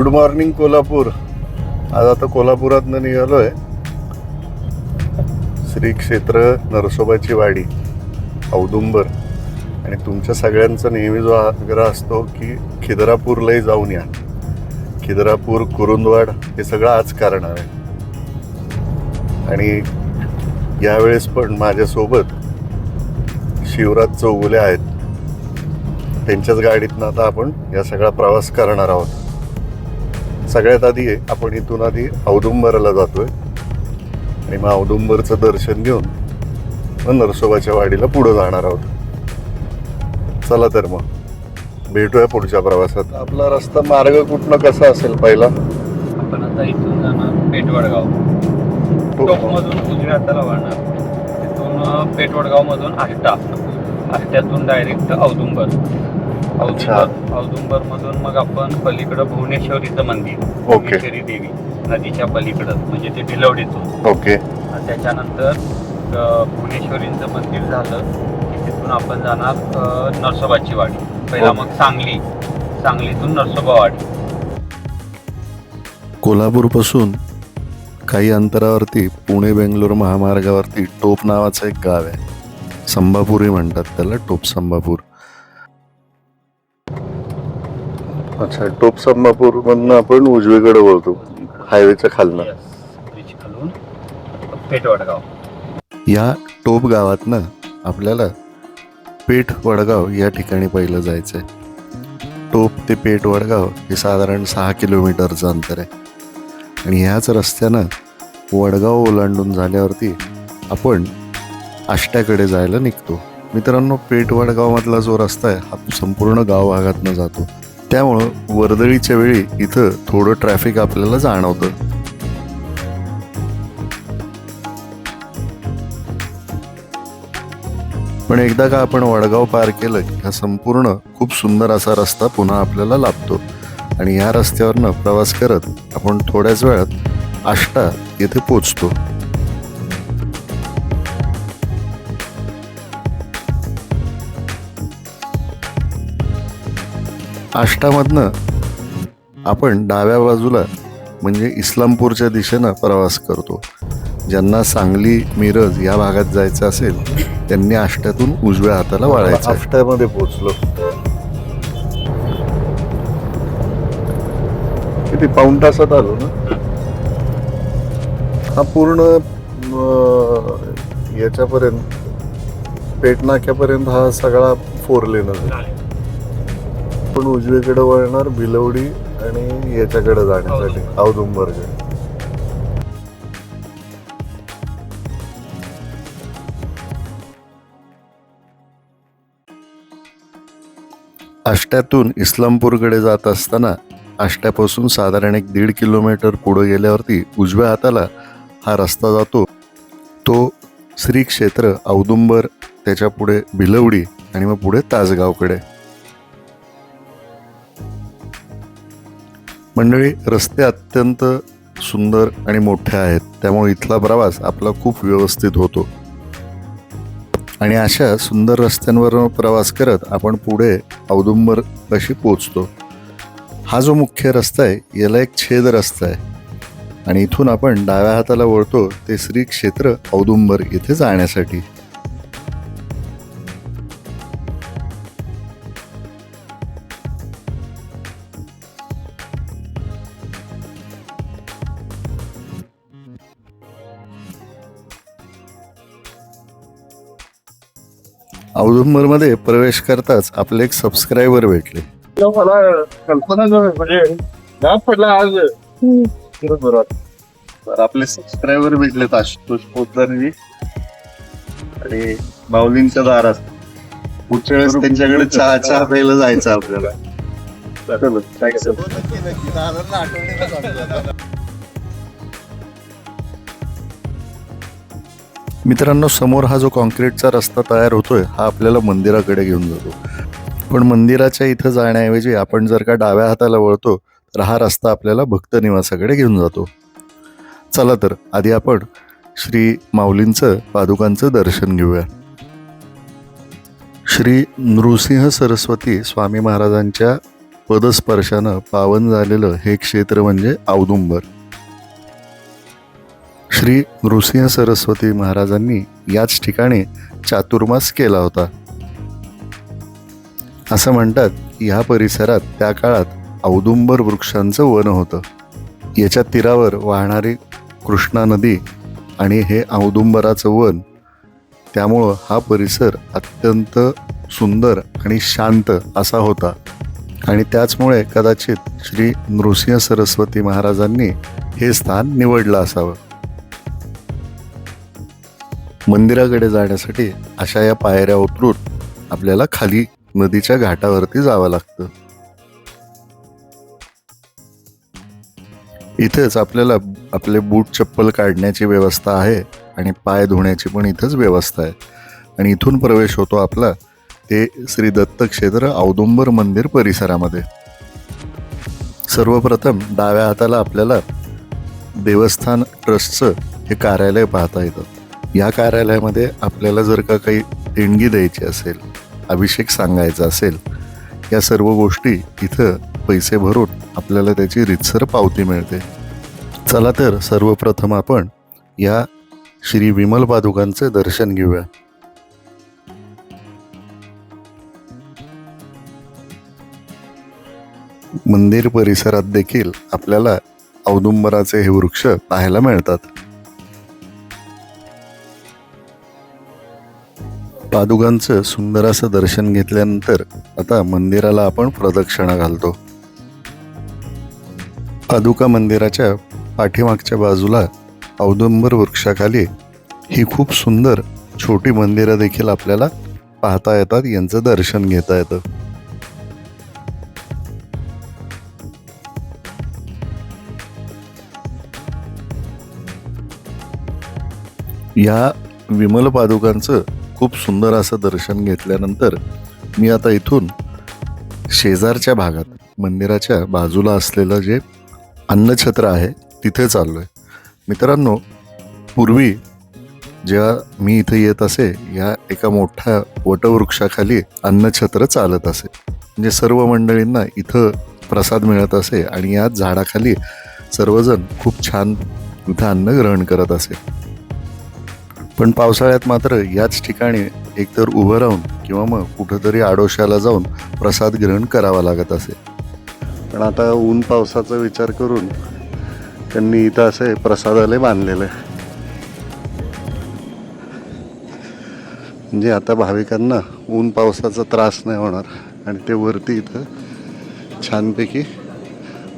Good morning Kolhapur. आज आता कोल्हापुरातनं निघालोय. श्री क्षेत्र नरसोबाची वाडी औदुंबर. आणि तुमच्या सगळ्यांचा नेहमी जो आग्रह असतो की खिद्रापूरलाही जाऊन या. खिद्रापूर कुरुंदवाड हे सगळं आज करणार आहे. आणि यावेळेस पण माझ्यासोबत शिवराज चौगुले आहेत. त्यांच्याच गाडीतनं आता आपण या सगळा प्रवास करणार आहोत. सगळ्यात आधी आपण इथून आधी औदुंबरला जातोय. आणि मग औदुंबरचं दर्शन घेऊन मग नरसोबाच्या वाडीला पुढं जाणार आहोत. चला तर मग भेटूया पुढच्या प्रवासात. आपला रस्ता मार्ग कुठनं कसा असेल पहिला? आपण आता इथून जाणार पेटवडगाव. टोकमधून उजव्या हाताला वाढणार तिथून पेटवडगाव मधून आष्टा. आष्ट्यातून डायरेक्ट औदुंबर. औदुंबर औदुंबर मधून मग आपण पलीकडं भुवनेश्वरीचं मंदिर भुवनेश्वरी देवी नदीच्या पलीकडं म्हणजे ते भिलवडीतून ओके त्याच्यानंतर भुवनेश्वरींचं मंदिर झालं की तिथून आपण जाणार नरसोबाची वाडी. पहिला मग सांगली सांगलीतून नरसोबा वाडी. कोल्हापूरपासून काही अंतरावरती पुणे बेंगलोर महामार्गावरती टोप नावाचं एक गाव आहे. संभापुरी म्हणतात त्याला टोप संभापूर. अच्छा टोप संभापूर मधनं आपण उजवीकडे वळतो हायवेच्या खालनं. ब्रिज खालून पेटवडगाव या टोप गावातनं आपल्याला पेठ वडगाव या ठिकाणी पहिलं जायचं आहे टोप ते पेठ वडगाव हे साधारण सहा किलोमीटरचं अंतर आहे. आणि ह्याच रस्त्यानं वडगाव ओलांडून झाल्यावरती आपण आष्ट्याकडे जायला निघतो. मित्रांनो पेठ वडगावमधला जो रस्ता आहे हा संपूर्ण गाव भागातनं जातो. त्यामुळं वर्दळीच्या वेळी इथं थोडं ट्रॅफिक आपल्याला जाणवतं. पण एकदा का आपण वडगाव पार केलं की हा संपूर्ण खूप सुंदर असा रस्ता पुन्हा आपल्याला लाभतो. आणि या रस्त्यावरनं प्रवास करत आपण थोड्याच वेळात आष्टा येथे पोचतो. आष्टामधनं आपण डाव्या बाजूला म्हणजे इस्लामपूरच्या दिशेनं प्रवास करतो. ज्यांना सांगली मिरज या भागात जायचं असेल त्यांनी आष्ट्यातून उजव्या हाताला वळायचं आष्ट्यामध्ये पोहोचलो. किती पाऊण तासात आलो ना? हा पूर्ण याच्यापर्यंत पेट नाक्यापर्यंत हा सगळा फोर आहे. पण उजवीकडे वळणार भिलवडी आणि याच्याकडे जाण्यासाठी औदुंबरकडे. आष्ट्यातून इस्लामपूरकडे जात असताना आष्ट्यापासून साधारण एक दीड किलोमीटर पुढे गेल्यावरती उजव्या हाताला हा रस्ता जातो. तो श्री क्षेत्र औदुंबर त्याच्या पुढे भिलवडी आणि मग पुढे तासगावकडे. मंडळी रस्ते अत्यंत सुंदर आणि मोठे आहेत. त्यामुळे इथला प्रवास आपला खूप व्यवस्थित होतो. आणि अशा सुंदर रस्त्यांवर प्रवास करत आपण पुढे औदुंबर अशी पोचतो हा जो मुख्य रस्ता आहे याला एक छेद रस्ता आहे. आणि इथून आपण डाव्या हाताला वळतो ते श्री क्षेत्र औदुंबर इथे जाण्यासाठी. औदुंबरमध्ये प्रवेश करताच आपले एक सबस्क्रायबर भेटले. मला कल्पना म्हणजे पडला आज बरोबर. तर आपले सबस्क्रायबर भेटलेत आशुतोष पोतदारजी आणि माऊलींच्या दारात. पुढच्या वेळेस त्यांच्याकडे चहा चहा प्यायला जायचं आपल्याला. मित्रांनो समोर हा जो कॉन्क्रीटचा रस्ता तयार होतोय हा आपल्याला मंदिराकडे घेऊन जातो. पण मंदिराच्या इथं जाण्याऐवजी आपण जर का डाव्या हाताला वळतो तर हा रस्ता आपल्याला भक्त निवासाकडे घेऊन जातो. चला तर आधी आपण श्री माऊलींचं पादुकांचं दर्शन घेऊया. श्री नृसिंह सरस्वती स्वामी महाराजांच्या पदस्पर्शानं पावन झालेलं हे क्षेत्र म्हणजे औदुंबर. श्री नृसिंह सरस्वती महाराजांनी याच ठिकाणी चातुर्मास केला होता. असं म्हणतात ह्या परिसरात त्या काळात औदुंबर वृक्षांचं वन होतं. याच्या तीरावर वाहणारी कृष्णा नदी आणि हे औदुंबराचं वन त्यामुळं हा परिसर अत्यंत सुंदर आणि शांत असा होता. आणि त्याचमुळे कदाचित श्री नृसिंह सरस्वती महाराजांनी हे स्थान निवडलं असावं. मंदिराकडे जाण्यासाठी अशा या पायऱ्या उतरून आपल्याला खाली नदीच्या घाटावरती जावं लागतं. इथेच आपल्याला आपले बूट चप्पल काढण्याची व्यवस्था आहे आणि पाय धुण्याची पण इथंच व्यवस्था आहे. आणि इथून प्रवेश होतो आपला ते श्री दत्त क्षेत्र औदुंबर मंदिर परिसरामध्ये. सर्वप्रथम डाव्या हाताला आपल्याला देवस्थान ट्रस्टचं हे कार्यालय पाहता येतं. या कार्यालयामध्ये आपल्याला जर का काही देणगी द्यायची असेल अभिषेक सांगायचा असेल या सर्व गोष्टी इथं पैसे भरून आपल्याला त्याची रितसर पावती मिळते. चला तर सर्वप्रथम आपण या श्री विमल पादुकांचे दर्शन घेऊया. मंदिर परिसरात देखील आपल्याला औदुंबराचे हे वृक्ष पाहायला मिळतात. पादुकांचं सुंदर असं दर्शन घेतल्यानंतर आता मंदिराला आपण प्रदक्षिणा घालतो. पादुका मंदिराच्या पाठीमागच्या बाजूला औदुंबर वृक्षाखाली ही खूप सुंदर छोटी मंदिरं देखील आपल्याला पाहता येतात यांचं दर्शन घेता येतं. या विमल पादुकांचं खूप सुंदर असं दर्शन घेतल्यानंतर मी आता इथून शेजारच्या भागात मंदिराच्या बाजूला असलेलं जे अन्नछत्र आहे तिथे चाललो आहे मित्रांनो पूर्वी जेव्हा मी इथे येत असे या एका मोठ्या वटवृक्षाखाली अन्नछत्र चालत असे. म्हणजे सर्व मंडळींना इथं प्रसाद मिळत असे आणि या झाडाखाली सर्वजण खूप छान इथं अन्न ग्रहण करत असे. पण पावसाळ्यात मात्र याच ठिकाणी एकतर उभं राहून किंवा मग कुठंतरी आडोशाला जाऊन प्रसाद ग्रहण करावा लागत असे. पण आता ऊन पावसाचा विचार करून त्यांनी इथं असे प्रसादालय बांधलेलं आहे. म्हणजे आता भाविकांना ऊन पावसाचा त्रास नाही होणार आणि ते वरती इथं छानपैकी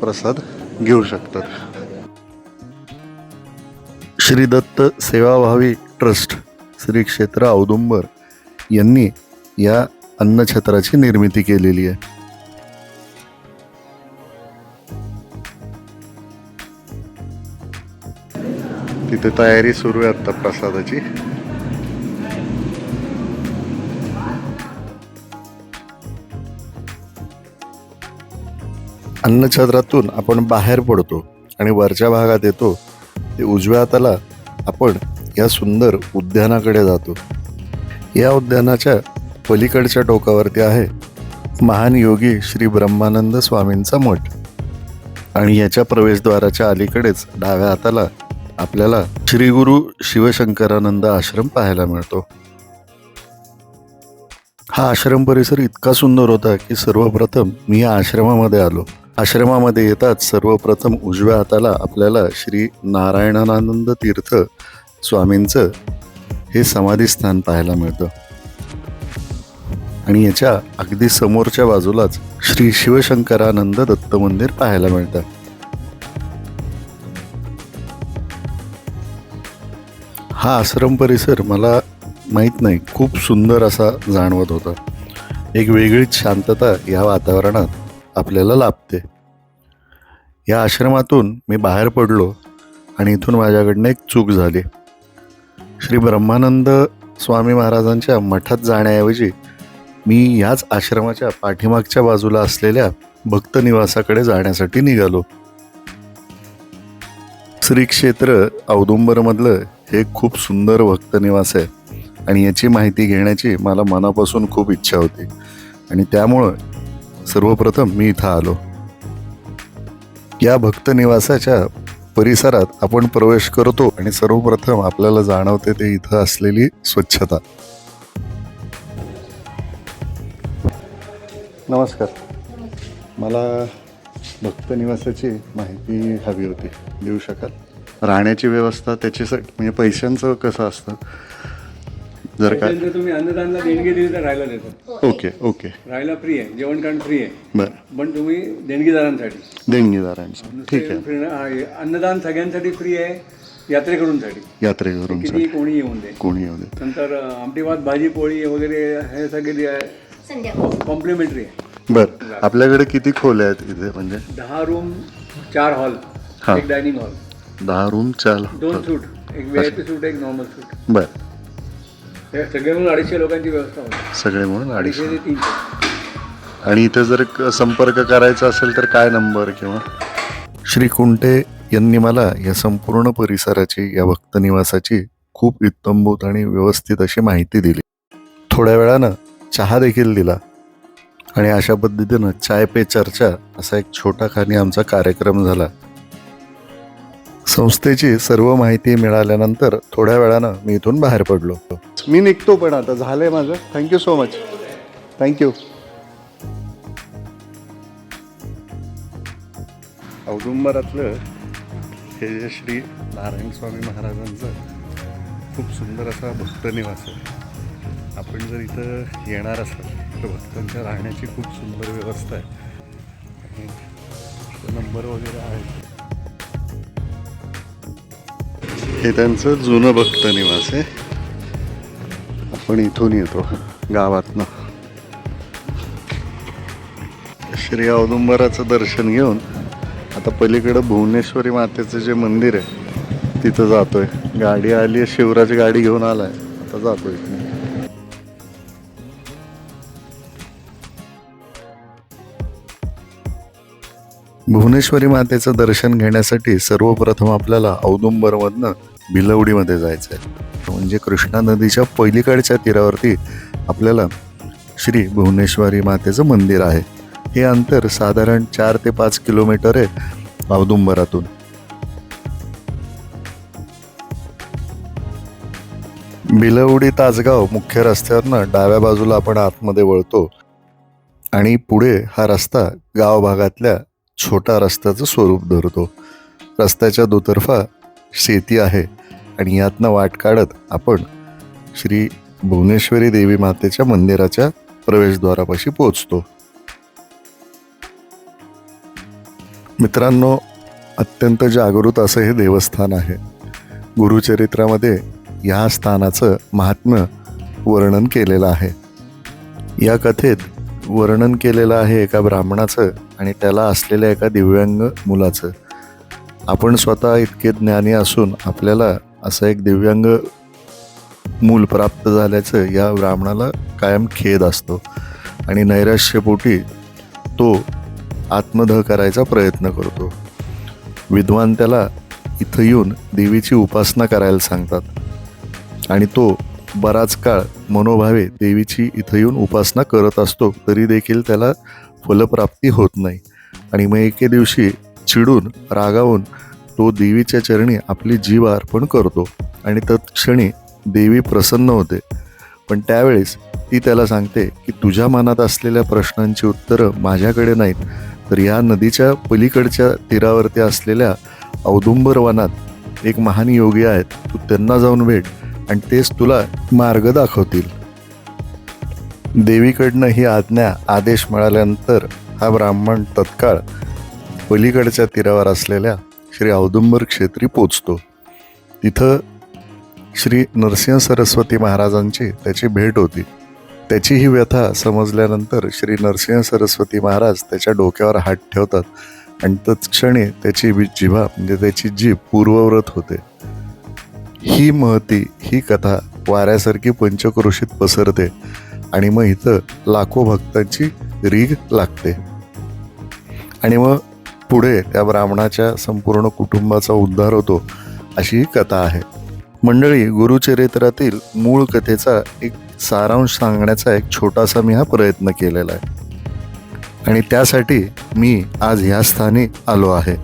प्रसाद घेऊ शकतात. श्री दत्त सेवाभावी ट्रस्ट श्री क्षेत्र औदुंबर यांनी या अन्नछत्राची निर्मिती केलेली आहे. तिथे तयारी सुरू आहे आता प्रसादाची. अन्नछत्रातून आपण बाहेर पडतो आणि वरच्या भागात येतो ते उजव्या हाताला आपण या सुंदर उद्यानाकडे जातो. या उद्यानाच्या पलीकडच्या टोकावरती आहे महान योगी श्री ब्रह्मानंद स्वामींचा मठ. आणि याच्या प्रवेशद्वाराच्या अलीकडेच डाव्या हाताला आपल्याला श्री गुरु शिवशंकरानंद आश्रम पाहायला मिळतो. हा आश्रम परिसर इतका सुंदर होता की सर्वप्रथम मी या आश्रमामध्ये आलो. आश्रमामध्ये येताच सर्वप्रथम उजव्या हाताला आपल्याला श्री नारायणानंद तीर्थ स्वामींचं हे समाधीस्थान पाहायला मिळतं. आणि याच्या अगदी समोरच्या बाजूलाच श्री शिवशंकरानंद दत्त मंदिर पाहायला मिळतं. हा आश्रम परिसर मला माहीत नाही खूप सुंदर असा जाणवत होता. एक वेगळीच शांतता या वातावरणात आपल्याला लाभते. या आश्रमातून मी बाहेर पडलो आणि इथून माझ्याकडनं एक चूक झाली. श्री ब्रह्मानंद स्वामी महाराजांच्या मठात जाण्याऐवजी मी याच आश्रमाच्या पाठीमागच्या बाजूला असलेल्या भक्त निवासाकडे जाण्यासाठी निघालो. श्री क्षेत्र औदुंबरमधलं हे खूप सुंदर भक्त निवास आहे आणि याची माहिती घेण्याची मला मनापासून खूप इच्छा होती आणि त्यामुळं सर्वप्रथम मी इथं आलो. या भक्त निवासाच्या परिसरात आपण प्रवेश करतो आणि सर्वप्रथम आपल्याला जाणवते ते इथं असलेली स्वच्छता. नमस्कार. मला भक्त निवासाची माहिती हवी होती. देऊ शकाल? राहण्याची व्यवस्था त्याच्यासाठी म्हणजे पैशांचं कसं असतं? जर काय त्याच्यानंतर तुम्ही अन्नदानला देणगी दिली तर राहायला देतो ओके ओके. राहायला फ्री आहे जेवण कारण फ्री आहे. बरं. पण तुम्ही देणगीदारांसाठी. देणगीदारांचं ठीक आहे. फिरणं- अन्नदान सगळ्यांसाठी फ्री आहे यात्रेकरूंसाठी. यात्रेकरून किती कोणी येऊन दे. कोणी येऊ देत नंतर अ, आमटी भात भाजी पोळी वगैरे हे सगळे कॉम्प्लिमेंटरी आहे बरं. आपल्याकडे किती खोल्या आहेत इथे म्हणजे? दहा रूम चार हॉल हा. एक डायनिंग हॉल दहा रूम चार दोन सूट एक व्ही सूट एक नॉर्मल सूट बरं. सगळे मिळून अडीचशे लोकांची व्यवस्था होती. सगळे म्हणून अडीचशे अडीचशे. ते तीनशे. आणि इथे जर क- संपर्क करायचा असेल तर काय नंबर किंवा? श्री कुंटे यांनी मला या संपूर्ण परिसराची या भक्त निवासाची खूप इत्तंभूत आणि व्यवस्थित अशी माहिती दिली. थोड्या वेळानं चहा देखील दिला. आणि अशा पद्धतीनं चाय पे चर्चा असा एक छोटा खानी आमचा कार्यक्रम झाला. संस्थेची सर्व माहिती मिळाल्यानंतर थोड्या वेळानं मी इथून बाहेर पडलो. मी निघतो पण आता झालंय माझं. Thank you so much thank you औदुंबरातलं हे जे श्री नारायण स्वामी महाराजांचं खूप सुंदर असा भक्त निवास आहे. आपण जर इथं येणार असाल तर भक्तांच्या राहण्याची खूप सुंदर व्यवस्था आहे. नंबर वगैरे आहे हे त्यांचं जुनं भक्त निवास आहे. आपण इथून येतो गावातनं. श्री औदुंबराचं दर्शन घेऊन आता पलीकडं भुवनेश्वरी मातेचं जे मंदिर आहे तिथं जातोय. गाडी आली आहे शिवराज गाडी घेऊन आलाय. आता जातोय भुवनेश्वरी मातेचं दर्शन घेण्यासाठी सर्वप्रथम आपल्याला औदुंबरमधनं भिलवडीमध्ये जायचं आहे म्हणजे कृष्णा नदीच्या पलीकडच्या तीरावरती आपल्याला श्री भुवनेश्वरी मातेचं मंदिर आहे. हे अंतर साधारण चार ते पाच किलोमीटर आहे औदुंबरातून. बिलवडी तासगाव मुख्य रस्त्यावरनं डाव्या बाजूला आपण आतमध्ये वळतो आणि पुढे हा रस्ता गाव भागातल्या छोटा रस्त्याचं स्वरूप धरतो. रस्त्याच्या दुतर्फा शेती आहे. आणि यातनं वाट काढत आपण श्री भुवनेश्वरी देवी मातेच्या मंदिराच्या प्रवेशद्वारापाशी पोहोचतो. मित्रांनो अत्यंत जागृत असं हे देवस्थान आहे. गुरुचरित्रामध्ये या स्थानाचं महात्म्य वर्णन केलेलं आहे. या कथेत वर्णन केलेलं आहे एका ब्राह्मणाचं आणि त्याला असलेल्या एका दिव्यांग मुलाचं. आपण स्वतः इतके ज्ञानी असून आपल्याला असं एक दिव्यांग मूल प्राप्त झाल्याचं या ब्राह्मणाला कायम खेद असतो. आणि नैराश्यपोटी तो आत्मदह करायचा प्रयत्न करतो. विद्वान त्याला इथं येऊन देवीची उपासना करायला सांगतात. आणि तो बराच काळ मनोभावे देवीची इथं येऊन उपासना करत असतो तरी देखील त्याला फलप्राप्ती होत नाही. आणि मग एके दिवशी चिडून रागावून तो देवीच्या चरणी आपली जीव अर्पण करतो आणि तत्क्षणी देवी प्रसन्न होते. पण त्यावेळेस ती त्याला सांगते की तुझ्या मनात असलेल्या प्रश्नांची उत्तरं माझ्याकडे नाहीत. तर या नदीच्या पलीकडच्या तीरावरती असलेल्या औदुंबर वनात एक महान योगी आहेत. तू त्यांना जाऊन भेट आणि तेच तुला मार्ग दाखवतील. देवीकडनं ही आज्ञा आदेश मिळाल्यानंतर हा ब्राह्मण तत्काळ पलीकडच्या तीरावर असलेल्या श्री औदुंबर क्षेत्री पोचतो. तिथं श्री नरसिंह सरस्वती महाराजांची त्याची भेट होती. त्याची ही व्यथा समजल्यानंतर श्री नरसिंह सरस्वती महाराज त्याच्या डोक्यावर हात ठेवतात आणि तत्क्षणी त्याची जिभा म्हणजे त्याची जीभ पूर्वव्रत होते. ही महती ही कथा वाऱ्यासारखी पंचक्रोशीत पसरते आणि मग इथं लाखो भक्तांची रीग लागते. आणि मग पुढे त्या ब्राह्मणाच्या संपूर्ण कुटुंबाचा उद्धार होतो अशी ही कथा आहे. मंडळी गुरुचरित्रातील मूळ कथेचा एक सारांश सांगण्याचा एक छोटासा मी हा प्रयत्न केलेला आहे. आणि त्यासाठी मी आज ह्या स्थानी आलो आहे.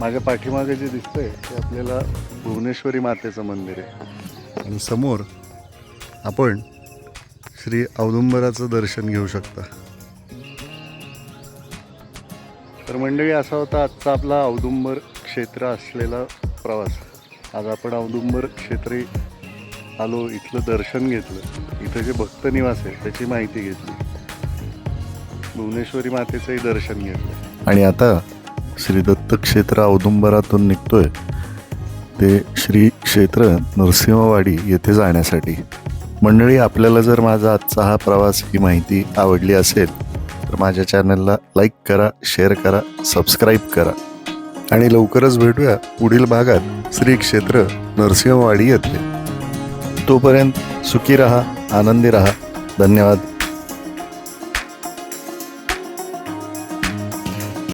माझ्या पाठीमागे जे दिसतंय ते आपल्याला भुवनेश्वरी मातेचं मंदिर आहे. आणि समोर आपण श्री औदुंबराचं दर्शन घेऊ शकता. तर मंडळी असा होता आजचा आपला औदुंबर क्षेत्र असलेला प्रवास. आज आपण औदुंबर क्षेत्री आलो इथलं दर्शन घेतलं. इथं जे भक्त निवास आहे त्याची माहिती घेतली. भुवनेश्वरी मातेचंही दर्शन घेतलं. आणि आता श्री दत्त क्षेत्र औदुंबरातून निघतोय. ते श्री क्षेत्र नरसिंहवाडी येथे जाण्यासाठी. मंडळी आपल्याला जर माझा आजचा हा प्रवास ही माहिती आवडली असेल तर माझ्या चॅनलला लाईक करा शेअर करा सबस्क्राईब करा. आणि लवकरच भेटूया पुढील भागात श्री क्षेत्र नरसिंहवाडी येथे. तोपर्यंत सुखी रहा आनंदी रहा. धन्यवाद.